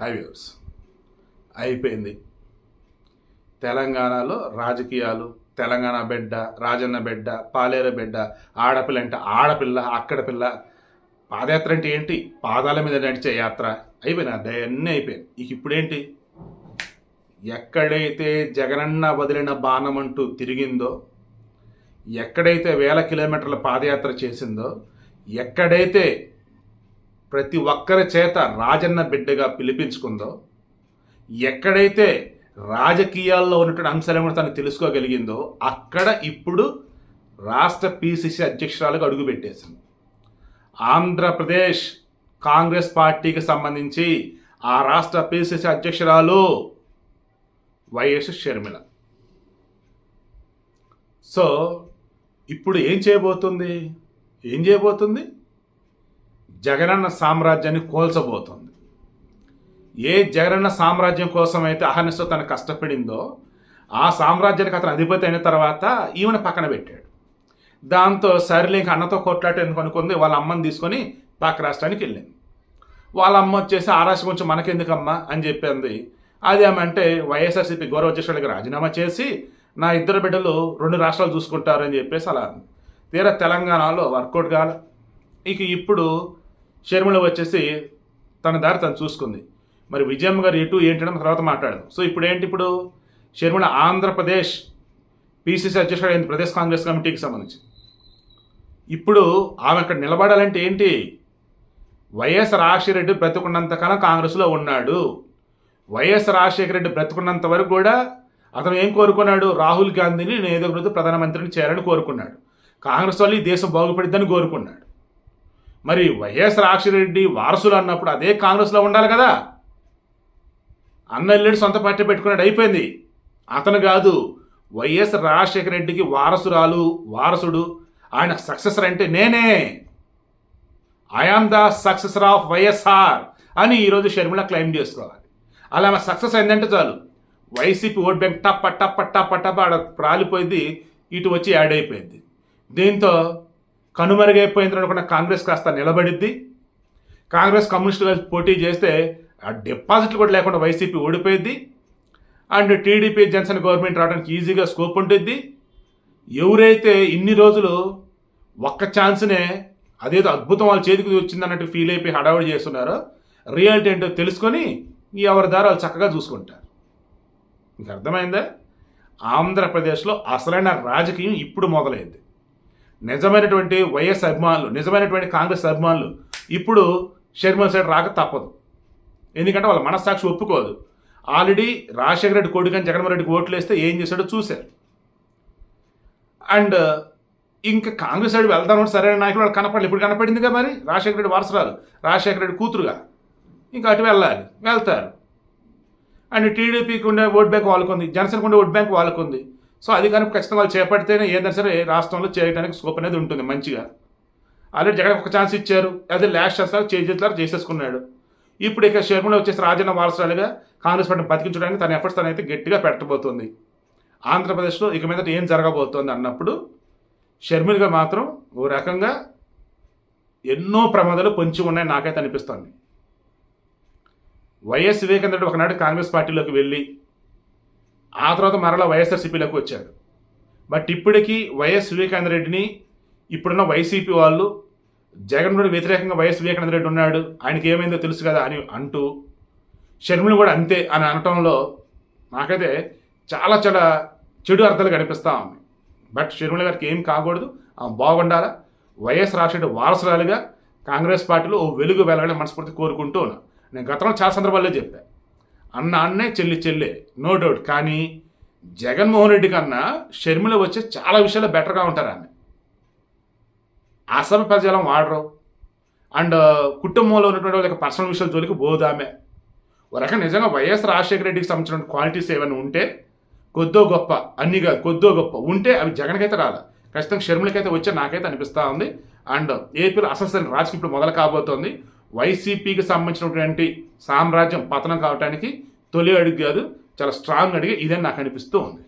Highways అయిపోయింది. తెలంగాణలో రాజకీయాలు తెలంగాణ బిడ్డ రాజన్న బిడ్డ పాలేరు బిడ్డ ఆడపిల్ల అంటే ఆడపిల్ల అక్కడ పిల్ల పాదయాత్ర అంటే ఏంటి? పాదాల మీద నడిచే యాత్ర అయిపోయినా అన్నీ అయిపోయింది. ఇక ఇప్పుడేంటి? ఎక్కడైతే జగనన్న వదిలిన బాణం అంటూ తిరిగిందో ఎక్కడైతే వేల కిలోమీటర్ల పాదయాత్ర చేసిందో ఎక్కడైతే ప్రతి ఒక్కరి చేత రాజన్న బిడ్డగా పిలిపించుకుందో ఎక్కడైతే రాజకీయాల్లో ఉన్నటువంటి అంశాలను తను తెలుసుకోగలిగిందో అక్కడ ఇప్పుడు రాష్ట్ర పిసిసి అధ్యక్షురాలకు అడుగుపెట్టేసింది ఆంధ్రప్రదేశ్ కాంగ్రెస్ పార్టీకి సంబంధించి ఆ రాష్ట్ర పిసిసి అధ్యక్షురాలు వైఎస్ షర్మిల. సో ఇప్పుడు ఏం చేయబోతుంది? ఏం చేయబోతుంది? జగనన్న సామ్రాజ్యాన్ని కోల్చబోతుంది. ఏ జగనన్న సామ్రాజ్యం కోసం అయితే అహర్నిశ తను కష్టపడిందో ఆ సామ్రాజ్యానికి అతను అధిపతి అయిన తర్వాత ఈమెను పక్కన పెట్టాడు. దాంతో సరిలే ఇంక అన్నతో కొట్లాట ఎందుకు అనుకుంది? వాళ్ళ అమ్మని తీసుకొని పాక రాష్ట్రానికి వెళ్ళింది. వాళ్ళ అమ్మ వచ్చేసి ఆ రాష్ట్రం కొంచెం మనకెందుకమ్మా? అని చెప్పింది. అది ఏమంటే వైఎస్ఆర్సీపీ గౌరవ అధ్యక్షుడికి రాజీనామా చేసి నా ఇద్దరు బిడ్డలు రెండు రాష్ట్రాలు చూసుకుంటారని చెప్పేసి అలా తీరా తెలంగాణలో వర్కౌట్ కాల. ఇక ఇప్పుడు షర్మిల వచ్చేసి తన దారి తను చూసుకుంది. మరి విజయమ్మ గారు ఎటు ఏంటని తర్వాత మాట్లాడదు. సో ఇప్పుడు ఏంటి ఇప్పుడు? షర్మిల ఆంధ్రప్రదేశ్ పిసిసి అధ్యక్షుడు అయింది ప్రదేశ్ కాంగ్రెస్ కమిటీకి సంబంధించి. ఇప్పుడు ఆమె అక్కడ నిలబడాలంటే ఏంటి? వైఎస్ రాజశేఖర రెడ్డి బ్రతుకున్నంతకాలం కాంగ్రెస్లో ఉన్నాడు. వైఎస్ రాజశేఖర రెడ్డి బ్రతుకున్నంత వరకు కూడా అతను ఏం కోరుకున్నాడు? రాహుల్ గాంధీని నేను ఏదో ప్రధానమంత్రిని చేయాలని కోరుకున్నాడు. కాంగ్రెస్ వాళ్ళు ఈ దేశం బాగుపడిద్దని కోరుకున్నాడు. మరి వైఎస్ రాక్షరెడ్డి వారసులు అన్నప్పుడు అదే కాంగ్రెస్లో ఉండాలి కదా? అన్నల్లుడు సొంత పార్టీ పెట్టుకున్నాడు అయిపోయింది. అతను కాదు వైఎస్ రాజశేఖర రెడ్డికి వారసురాలు వారసుడు. ఆయన సక్సెసర్ అంటే నేనే. I am the successor of YSR అని ఈరోజు షర్మిల క్లెయిమ్ చేసుకోవాలి. అలా ఆమె సక్సెస్ అయిందంటే చాలు. వైసీపీ ఓట్ బ్యాంక్ టప్ప టప్ప టప్ప టప్ప ఆడ ప్రాలిపోయింది ఇటు వచ్చి యాడ్ అయిపోయింది. దీంతో కనుమరుగైపోయింది అనుకున్న కాంగ్రెస్ కాస్త నిలబడిద్ది. కాంగ్రెస్ కమ్యూనిస్టులు కలిసి పోటీ చేస్తే ఆ డిపాజిట్లు కూడా లేకుండా వైసీపీ ఓడిపోయింది అండ్ టీడీపీ జనసేన గవర్నమెంట్ రావడానికి ఈజీగా స్కోప్ ఉంటుంది ఎవరైతే ఇన్ని రోజులు ఒక్క ఛాన్స్నే అదేదో అద్భుతం వాళ్ళ చేతికి వచ్చిందన్నట్టు ఫీల్ అయిపోయి హడావుడి చేస్తున్నారో రియాలిటీ ఏంటో తెలుసుకొని ఎవరి దారి వాళ్ళు చక్కగా చూసుకుంటారు. మీకు అర్థమైందా? ఆంధ్రప్రదేశ్లో అసలైన రాజకీయం ఇప్పుడు మొదలైంది. నిజమైనటువంటి వైఎస్ అభిమానులు నిజమైనటువంటి కాంగ్రెస్ అభిమానులు ఇప్పుడు షర్మిల సైడ్ రాక తప్పదు. ఎందుకంటే వాళ్ళ మనస్సాక్షి ఒప్పుకోదు. ఆల్రెడీ రాజశేఖర రెడ్డి కొడుకని జగన్మోహన్ రెడ్డికి ఓట్లు వేస్తే ఏం చేశాడో చూశారు. అండ్ ఇంకా కాంగ్రెస్ సైడ్ వెళ్దాం సరైన నాయకులు వాళ్ళు కనపడలేదు ఇప్పుడు కనపడిందిగా మరి రాజశేఖర రెడ్డి వారసరాలు రాజశేఖర రెడ్డి కూతురుగా. ఇంకా అటు వెళ్ళాలి వెళ్తారు. అండ్ టీడీపీకి ఉండే ఓట్ బ్యాంక్ వాళ్ళకు ఉంది జనసేనకు ఉండే ఓట్ బ్యాంక్ వాళ్ళకు ఉంది సో అది కనుక ఖచ్చితంగా వాళ్ళు చేపడితేనే ఏదైనా సరే రాష్ట్రంలో చేయడానికి స్కోప్ అనేది ఉంటుంది మంచిగా. ఆల్రెడీ జగన్ ఒక ఛాన్స్ ఇచ్చారు. అదే లాస్ట్ చేస్తారు చేసేట్లా చేసేసుకున్నాడు. ఇప్పుడు ఇక షర్మిల వచ్చేసి రాజన్న వారసురాలుగా కాంగ్రెస్ పార్టీని బతికించడానికి తన ఎఫర్ట్స్ తనైతే గట్టిగా పెట్టబోతుంది. ఆంధ్రప్రదేశ్లో ఇక మీద ఏం జరగబోతోంది అన్నప్పుడు షర్మిల్గా మాత్రం ఓ రకంగా ఎన్నో ప్రమాదాలు పొంచి ఉన్నాయి నాకైతే అనిపిస్తుంది. వైఎస్ వివేకందరెడ్డి ఒకనాడు కాంగ్రెస్ పార్టీలోకి వెళ్ళి ఆ తర్వాత మరలా వైఎస్ఆర్సీపీలోకి వచ్చాడు. బట్ ఇప్పటికీ వైఎస్ వివేకానంద రెడ్డిని ఇప్పుడున్న వైసీపీ వాళ్ళు జగన్మోహన్ వ్యతిరేకంగా వైఎస్ వివేకానంద రెడ్డి ఉన్నాడు ఆయనకి ఏమైందో తెలుసు కదా అని అంటూ షర్మిల కూడా అంతే అని అనటంలో నాకైతే చాలా చాలా చెడు అర్థాలు కనిపిస్తూ ఉంది బట్ షర్మిల గారికి ఏం కాకూడదు ఆమె బాగుండాలా? వైఎస్ రాజశేఖర వారసురాలుగా కాంగ్రెస్ పార్టీలో ఓ వెలుగు వెళ్ళాలని మనస్ఫూర్తి కోరుకుంటూ ఉన్నా. నేను గతంలో చాలా సందర్భాల్లో చెప్పాను అన్న అన్నే చెల్లి చెల్లె నో డౌట్ కానీ జగన్మోహన్ రెడ్డి కన్నా షర్మిల వచ్చే చాలా విషయాలు బెటర్గా ఉంటారు ఆమె. అసలు ప్రజలం వాడరు. అండ్ కుటుంబంలో ఉన్నటువంటి వాళ్ళ పర్సనల్ విషయాల జోలికి పోదు ఆమె. ఒక రకంగా నిజంగా వైఎస్ రాజశేఖర రెడ్డికి సంబంధించిన క్వాలిటీస్ ఏమైనా ఉంటే కొద్దో గొప్ప అన్ని కాదు కొద్దో గొప్ప ఉంటే అవి జగన్కైతే రాదు ఖచ్చితంగా షర్మిలకైతే వచ్చే నాకైతే అనిపిస్తూ ఉంది. అండ్ ఏపీలో అసలు రాజకీయం ఇప్పుడు మొదలు కాబోతోంది. వైసీపీకి సంబంధించినటువంటి సామ్రాజ్యం పతనం కావడానికి తొలి అడుగు కాదు చాలా స్ట్రాంగ్ అడిగి ఇదని నాకు అనిపిస్తూ ఉంది.